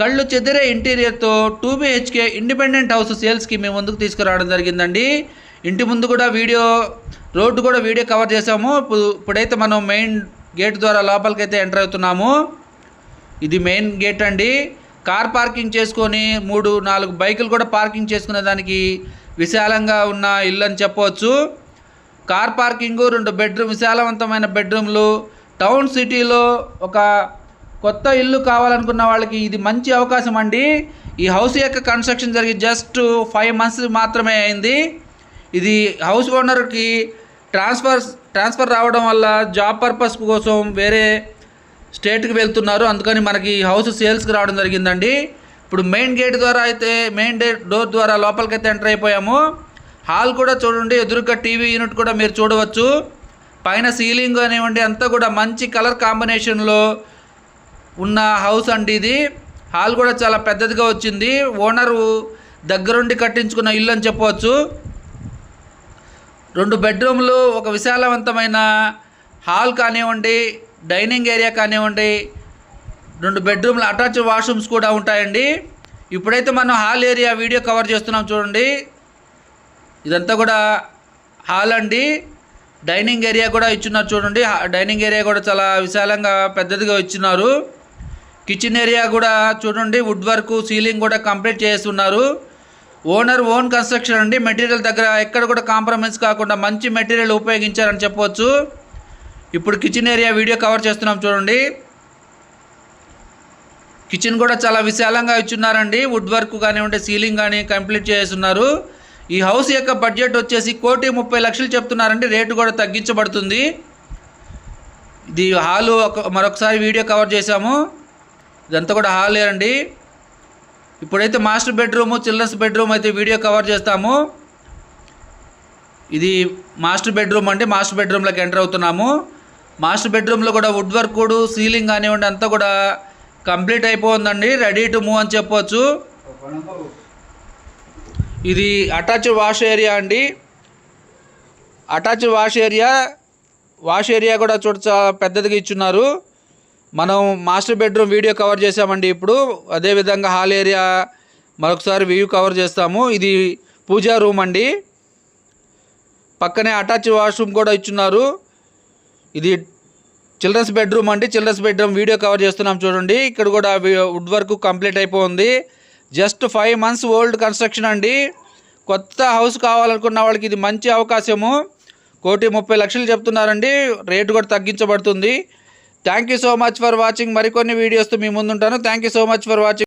కళ్ళు చెదిరే ఇంటీరియర్తో టూ బిహెచ్కే ఇండిపెండెంట్ హౌస్ సేల్స్కి మేము ముందుకు తీసుకురావడం జరిగిందండి. ఇంటి ముందు కూడా వీడియో రోడ్డు కూడా వీడియో కవర్ చేసాము ఇప్పుడైతే మనం మెయిన్ గేట్ ద్వారా లోపలికైతే ఎంటర్ అవుతున్నాము. ఇది మెయిన్ గేట్ అండి. కార్ పార్కింగ్ చేసుకొని మూడు నాలుగు బైకులు కూడా పార్కింగ్ చేసుకునే దానికి విశాలంగా ఉన్న ఇల్లు అని చెప్పవచ్చు. కార్ పార్కింగు రెండు బెడ్రూమ్ విశాలవంతమైన బెడ్రూమ్లు టౌన్ సిటీలో ఒక కొత్త ఇల్లు కావాలనుకున్న వాళ్ళకి ఇది మంచి అవకాశం అండి. ఈ హౌస్ యొక్క కన్స్ట్రక్షన్ జరిగి జస్ట్ ఫైవ్ మంత్స్ మాత్రమే అయింది. ఇది హౌస్ ఓనర్కి ట్రాన్స్ఫర్ ట్రాన్స్ఫర్ రావడం వల్ల జాబ్ పర్పస్ కోసం వేరే స్టేట్కి వెళ్తున్నారు. అందుకని మనకి ఈ హౌస్ సేల్స్కి రావడం జరిగిందండి. ఇప్పుడు మెయిన్ గేట్ ద్వారా అయితే మెయిన్ డే డోర్ ద్వారా లోపలికైతే ఎంటర్ అయిపోయాము. హాల్ కూడా చూడండి ఎదురుగా టీవీ యూనిట్ కూడా మీరు చూడవచ్చు. పైన సీలింగ్ కానివ్వండి అంతా కూడా మంచి కలర్ కాంబినేషన్లో ఉన్న హౌస్ అండి ఇది. హాల్ కూడా చాలా పెద్దదిగా వచ్చింది. ఓనరు దగ్గరుండి కట్టించుకున్న ఇల్లు అని చెప్పవచ్చు. రెండు బెడ్రూమ్లు ఒక విశాలవంతమైన హాల్ కానివ్వండి డైనింగ్ ఏరియా కానివ్వండి రెండు బెడ్రూమ్లు అటాచ్ వాష్రూమ్స్ కూడా ఉంటాయండి. ఇప్పుడైతే మనం హాల్ ఏరియా వీడియో కవర్ చేస్తున్నాం చూడండి. ఇదంతా కూడా హాల్ అండి. డైనింగ్ ఏరియా కూడా ఇచ్చున్నారు చూడండి. డైనింగ్ ఏరియా కూడా చాలా విశాలంగా పెద్దదిగా ఇచ్చున్నారు కిచెన్ ఏరియా కూడా చూడండి వుడ్ వర్క్ సీలింగ్ కూడా కంప్లీట్ చేస్తున్నారు. ఓనర్ ఓన్ కన్స్ట్రక్షన్ అండి. మెటీరియల్ దగ్గర ఎక్కడ కూడా కాంప్రమైజ్ కాకుండా మంచి మెటీరియల్ ఉపయోగించారని చెప్పవచ్చు ఇప్పుడు కిచెన్ ఏరియా వీడియో కవర్ చేస్తున్నాం చూడండి. కిచెన్ కూడా చాలా విశాలంగా ఇచ్చున్నారండి. వుడ్ వర్క్ కానివ్వండి సీలింగ్ కానీ కంప్లీట్ చేస్తున్నారు. ఈ హౌస్ యొక్క బడ్జెట్ వచ్చేసి కోటి ముప్పై లక్షలు చెప్తున్నారండి. రేటు కూడా తగ్గించబడుతుంది. ఇది హాలు ఒక మరొకసారి వీడియో కవర్ చేశాము. ఇదంతా కూడా హాలే అండి. ఇప్పుడైతే మాస్టర్ బెడ్రూము చిల్డ్రన్స్ బెడ్రూమ్ అయితే వీడియో కవర్ చేస్తాము. ఇది మాస్టర్ బెడ్రూమ్ అండి. మాస్టర్ బెడ్రూమ్లోకి ఎంటర్ అవుతున్నాము. మాస్టర్ బెడ్రూమ్లో కూడా వుడ్ వర్క్ కూడా సీలింగ్ కానివ్వండి అంతా కూడా కంప్లీట్ అయిపోతుందండి. రెడీ టు మూవ్ అని చెప్పవచ్చు ఇది అటాచ్ వాష్ ఏరియా అండి. Attach wash area wash area కూడా చూడ పెద్దదిగా ఇచ్చున్నారు. మనం మాస్టర్ బెడ్రూమ్ వీడియో కవర్ చేసామండి ఇప్పుడు. అదేవిధంగా హాల్ ఏరియా మరొకసారి వ్యూ కవర్ చేస్తాము. ఇది పూజా రూమ్ అండి. పక్కనే అటాచ్ వాష్రూమ్ కూడా ఇచ్చున్నారు. ఇది చిల్డ్రన్స్ బెడ్రూమ్ అండి. చిల్డ్రన్స్ బెడ్రూమ్ వీడియో కవర్ చేస్తున్నాం చూడండి. ఇక్కడ కూడా వుడ్ వర్క్ కంప్లీట్ అయిపోయింది. Just five months old construction అండి. కొత్త హౌస్ కావాలనుకున్న వాళ్ళకి ఇది మంచి అవకాశము. కోటి ముప్పై లక్షలు చెప్తున్నారండి. రేటు కూడా తగ్గించబడుతుంది. Thank you so much for watching మరికొన్ని వీడియోస్తో మీ ముందుంటాను. Thank you so much for watching